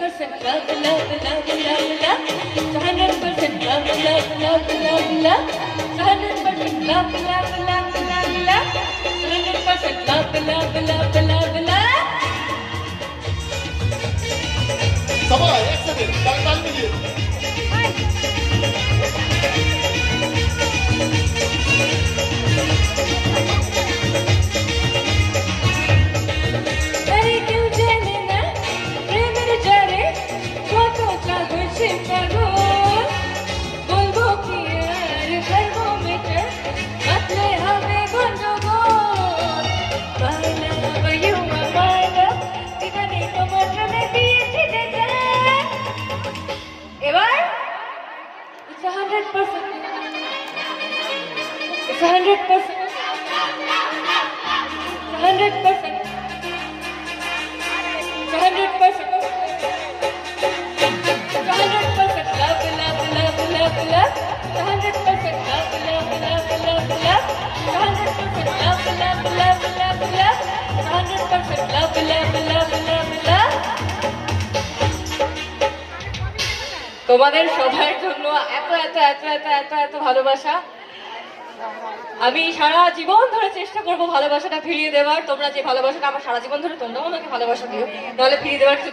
100% love, love, love, love, love. It's 100% love, love, love, love, love. It's 100% love, love, love, love, love. It's 100% love, love, love, love, love. Come on, excellent. Bang, bang, bang. It's a hundred percent. It's a hundred percent. A hundred percent. Hundred percent. Hundred percent. Love, love, love, love, love. Hundred percent. Love, love, love, love, love. Hundred percent. Love, love, love, love, love. Hundred percent. Love, love, love, love. তোমাদের সবার জন্য এত এত এত এত এত এত ভালোবাসা। আমি সারা জীবন ধরে চেষ্টা করব ভালোবাসাটা ফিরিয়ে দেওয়ার। তোমরা যে ভালোবাসাটা আমার সারা জীবন ধরে তোমরাও আমাকে ভালোবাসা দিও নাহলে ফিরিয়ে দেওয়ার কিছু